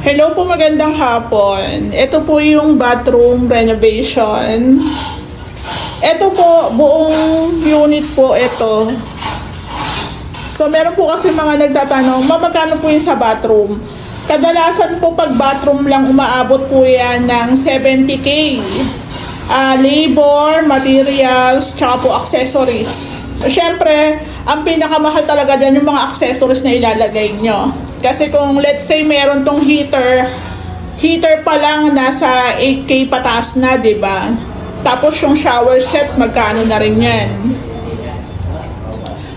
Hello po, magandang hapon. Ito po yung bathroom renovation. Ito po, buong unit po ito. So, meron po kasi mga nagtatanong, "Ma, magkano po yun sa bathroom? Kadalasan po pag bathroom lang umaabot po yan ng 70k. Ah, labor, materials, tsaka accessories. Siyempre, ang pinakamahal talaga dyan yung mga accessories na ilalagay nyo. Kasi kung let's say meron tong heater, heater pa lang nasa 8k pataas na, 'di ba? Tapos yung shower set, magkano na rin yan.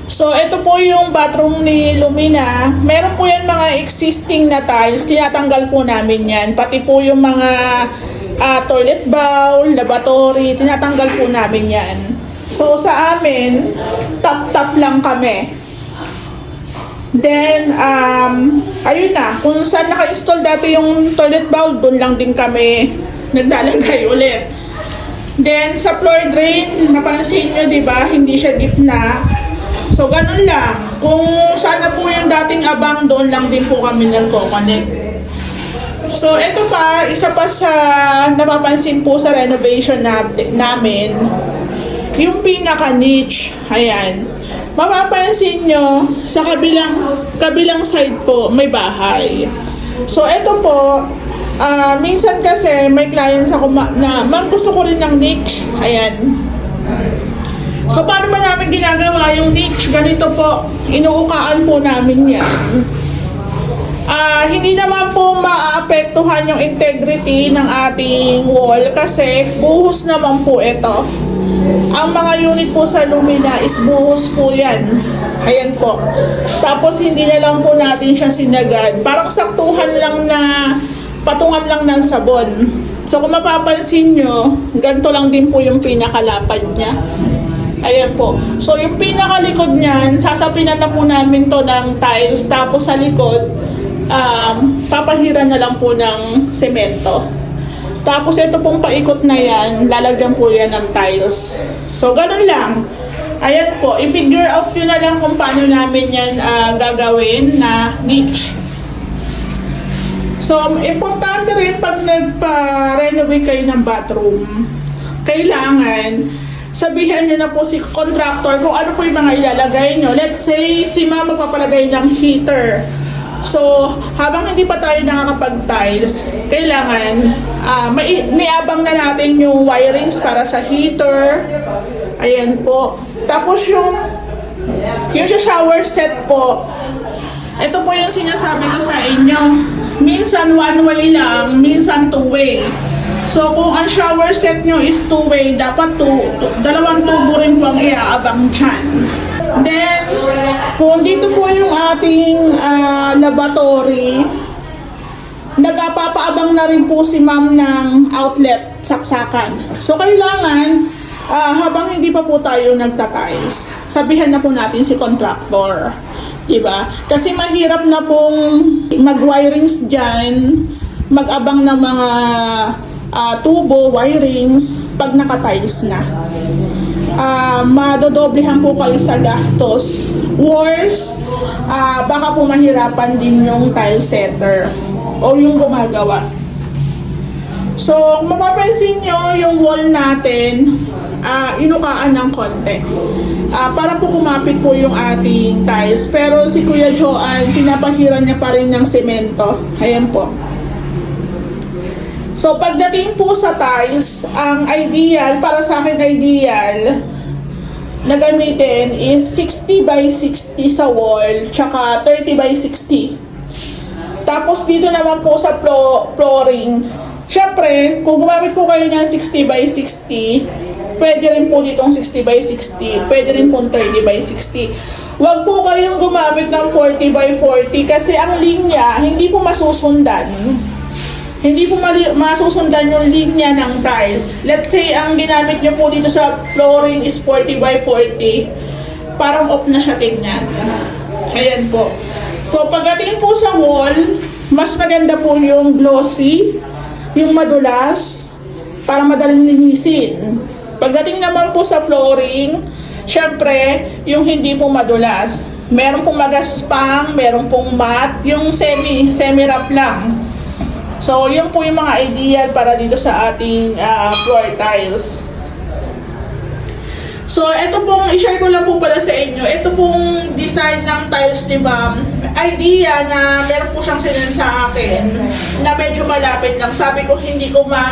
So, ito po yung bathroom ni Lumina. Meron po yan mga existing na tiles. Tinatanggal po namin yan. Pati po yung mga ah, toilet bowl, lavatory, tinatanggal po namin yan. So, sa amin, top-top lang kami. Then, um, ayun na. Kung saan naka-install dati yung toilet bowl, doon lang din kami naglalagay ulit. Then, sa floor drain, napansin nyo, di ba, hindi siya gitna. So, ganun lang. Kung sana po yung dating abang, doon lang din po kami nagko-connect. So, ito pa, isa pa sa napapansin po sa renovation na, namin, yung pinaka-niche, ayan. Mapapansin nyo, sa kabilang, kabilang side po, may bahay. So, ito po, ah, minsan kasi may clients ako ma- na, ma'am, gusto ko rin ng niche. Ayan. So, paano ba namin ginagawa yung niche? Ganito po, inuukaan po namin yan. Ah, hindi naman po maaapektuhan yung integrity ng ating wall kasi buhos naman po ito. Ang mga unit po sa Lumina is buhos po yan. Ayan po. Tapos hindi na lang po natin siya sinagad. Parang saktuhan lang na patungan lang ng sabon. So kung mapapansin nyo, ganito lang din po yung pinakalapad niya. Ayan po. So, yung pinakalikod niyan, sasapinan na po namin to ng tiles. Tapos sa likod, um, papahiran na lang po ng semento. Tapos ito pong paikot na yan, lalagyan po yan ng tiles. So, ganun lang. Ayan po, i-figure out nyo na lang kung paano namin yan ah, gagawin na niche. So, importante rin pag nagpa-renovate kayo ng bathroom, kailangan sabihan nyo na po si contractor kung ano po yung mga ilalagay nyo. Let's say, si mama magpapalagay ng heater. So, habang hindi pa tayo nakakapag-tiles, kailangan ah may, may abang na natin yung wirings para sa heater. Ayan po. Tapos yung yung shower set po, ito po yung sinasabi ko sa inyo. Minsan one way lang, minsan two way. So kung ang shower set nyo is two way, dapat two, two- dalawang tubo rin po ang iaabang dyan. Then, kung dito po yung ating ah, laboratory, nagpapaabang na rin po si ma'am ng outlet saksakan. So kailangan ah, habang hindi pa po tayo nagtatiles, sabihan na po natin si contractor. Diba? Kasi mahirap na pong mag-wirings dyan, mag-abang ng mga ah, tubo, wirings, pag naka-tiles na. Ah, madodoblehan po kayo sa gastos. Worse, ah, baka po mahirapan din yung tile setter o yung gumagawa. So, kung mapapansin nyo, yung wall natin, ah, inukaan ng konti. Ah, para po kumapit po yung ating tiles. Pero si Kuya Joan, pinapahiran niya pa rin ng semento. Ayan po. So, pagdating po sa tiles, ang ideal, para sa akin ideal, na gamitin is 60 by 60 sa wall, tsaka 30 by 60. Tapos dito naman po sa flo- flooring, syempre, kung gumamit po kayo ng 60 by 60, pwede rin po ditong 60 by 60, pwede rin po 30 by 60. Huwag po kayong gumamit ng 40 by 40 kasi ang linya hindi po masusundan. Hindi po mali- masusundan yung linya ng tiles. Let's say, ang ginamit nyo po dito sa flooring is 40 by 40. Parang off na siya tingnan. Ayan po. So, pagdating po sa wall, mas maganda po yung glossy, yung madulas, para madaling linisin. Pagdating naman po sa flooring, syempre, yung hindi po madulas. Meron pong magaspang, meron pong matte, yung semi, semi-wrap lang. So, yun po yung mga ideal para dito sa ating ah, floor tiles. So, ito pong, i-share ko lang po pala sa inyo, ito pong design ng tiles ni ma'am, idea na meron po siyang sinend sa akin, na medyo malapit lang. Sabi ko, hindi ko ma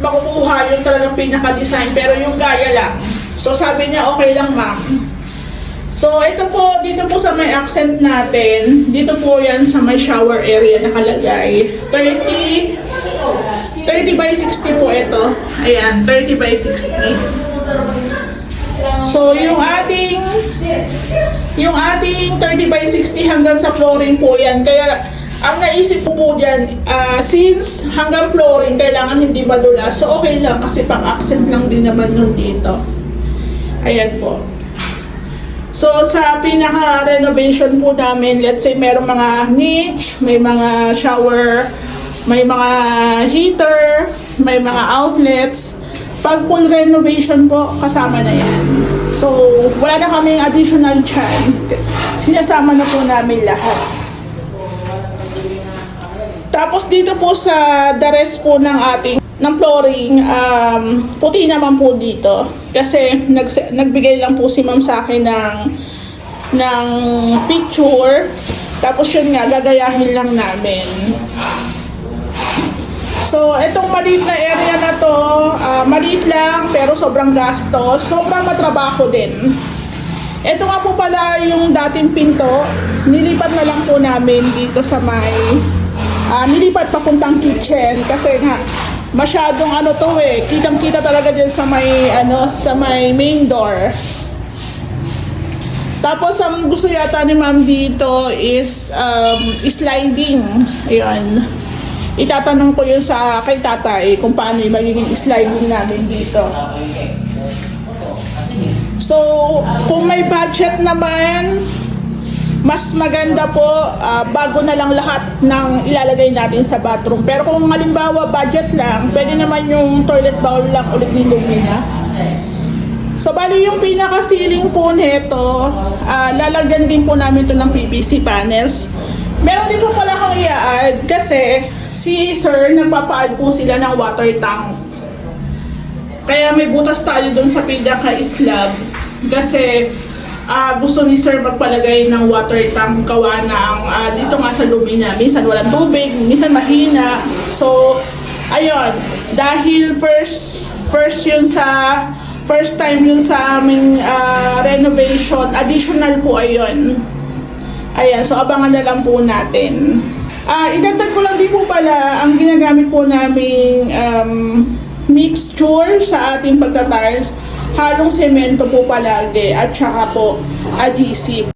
makukuha yung talagang pinaka-design, pero yung gaya lang. So, sabi niya, okay lang ma'am. So, ito po, dito po sa may accent natin, dito po yan sa may shower area nakalagay. 30, 30 by 60 po ito. Ayan, 30 by 60. So, yung ating yung ating 30 by 60 hanggang sa flooring po yan. Kaya, ang naisip ko po dyan, ah, since hanggang flooring, kailangan hindi madula. So, okay lang kasi pang-accent lang din naman nun dito. Ayan po. So, sa pinaka-renovation po namin, let's say meron mga niche, may mga shower, may mga heater, may mga outlets. Pag full renovation po, kasama na yan. So, wala na kaming additional chan. Sinasama na po namin lahat. Tapos dito po sa the rest po ng ating ng flooring, um, puti naman po dito. Kasi nag, nagbigay lang po si ma'am sa akin ng, ng picture. Tapos yun nga, gagayahin lang namin. So, itong maliit na area na to, ah, maliit lang pero sobrang gastos, sobrang matrabaho din. Ito nga po pala yung dating pinto, nilipat na lang po namin dito sa may, ah, nilipat papuntang kitchen kasi nga, masyadong ano to eh, kitang kita talaga dyan sa may, ano, sa may main door. Tapos ang gusto yata ni ma'am dito is um, sliding. Ayun. Itatanong ko yun sa kay tatay kung paano yung magiging sliding namin dito. So, kung may budget naman, mas maganda po ah, bago na lang lahat ng ilalagay natin sa bathroom. Pero kung halimbawa budget lang, pwede naman yung toilet bowl lang ulit ni Lumina. So, bali yung pinaka-ceiling po nito, ah, lalagyan din po namin to ng PVC panels. Meron din po pala akong i-add kasi si sir, nagpapa-add po sila ng water tank. Kaya may butas tayo doon sa pinaka-slab kasi ah, gusto ni sir magpalagay ng water tank kawa ng ah, dito nga sa Lumina. Minsan walang tubig, minsan mahina. So, ayun, dahil first first yun sa first time yun sa aming ah, renovation, additional po ayun. Ayan, so abangan na lang po natin. Ah, idagdag ko lang din po pala ang ginagamit po naming um, mixture sa ating pagtatiles. Halong semento po palagi at saka po adhesive.